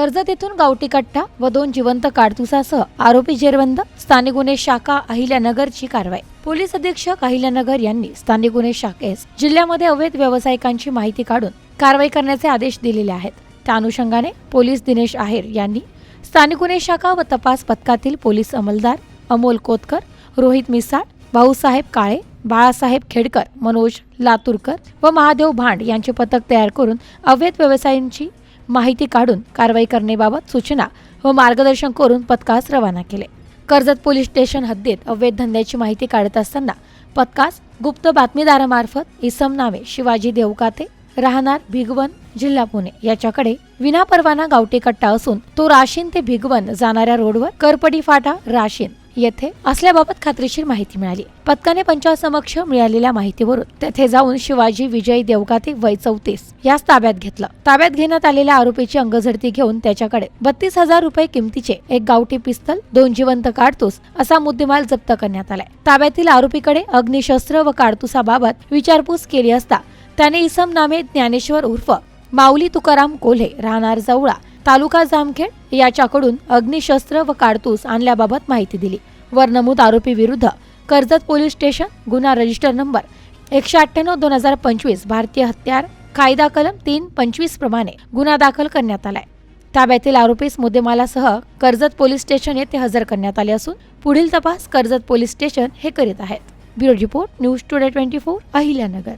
कर्जत येथून गावठी कट्टा व दोन जिवंत काडतुसासह आरोपी जेरबंद स्थानिक गुन्हे शाखा अहिल्यानगरची कारवाई. पोलीस अधीक्षक अहिल्यानगर यांनी स्थानिक गुन्हे शाखेस जिल्ह्यामध्ये अवैध व्यावसायिकांची माहिती काढून कारवाई करण्याचे आदेश दिलेले आहेत. त्या अनुषंगाने पोलीस दिनेश आहेर यांनी स्थानिक गुन्हे शाखा व तपास पथकातील पोलीस अंमलदार अमोल कोतकर रोहित मिसाळ भाऊसाहेब काळे बाळासाहेब खेडकर मनोज लातूरकर व महादेव भांड यांचे पथक तयार करून अवैध व्यवसायांची माहिती काढून कारवाई करण्याबाबत सूचना व मार्गदर्शन करून पथकास रवाना केले. कर्जत पोलीस स्टेशन हद्दीत अवैध धंद्याची माहिती काढत असताना पथकास गुप्त बातमीदारामार्फत इसम नावे शिवाजी देवकाते राहणार भिगवन जिल्हा पुणे याच्याकडे विनापरवाना गावठी कट्टा असून तो राशीन ते भिगवन जाणाऱ्या रोडवर करपडी फाटा राशीन येथे असल्याबाबत खात्रीशीर माहिती मिळाली. पथकाने पंचासमक्ष मिळालेल्या माहितीवरून तेथे जाऊन शिवाजी विजय देवकाते वय चौतीस यास ताब्यात घेतलं. ताब्यात घेण्यात आलेल्या आरोपीची अंगझडती घेऊन त्याच्याकडे बत्तीस हजार रुपये किमतीचे एक गावठी पिस्तल दोन जिवंत काडतूस असा मुद्देमाल जप्त करण्यात आलाय. ताब्यातील आरोपीकडे अग्निशस्त्र व काडतुसाबाबत विचारपूस केली असता त्याने इसम नामे ज्ञानेश्वर उर्फ माऊली तुकाराम कोल्हे राहणार जवळा तालुका जामखेड याच्याकडून अग्निशस्त्र व काडतूस आणल्याबाबत माहिती दिली. वर नमूद आरोपी विरुद्ध कर्जत पोलीस स्टेशन गुन्हा रजिस्टर नंबर एकशे अठ्ठ्याण्णव दोन हजार पंचवीस भारतीय हत्यार कायदा कलम तीन पंचवीस प्रमाणे गुन्हा दाखल करण्यात आलाय. ताब्यातील आरोपीस मुद्देमालासह कर्जत पोलीस स्टेशन येथे हजर करण्यात आले असून पुढील तपास कर्जत पोलीस स्टेशन हे करीत आहेत. Bureau report news today twenty four Ahilyanagar.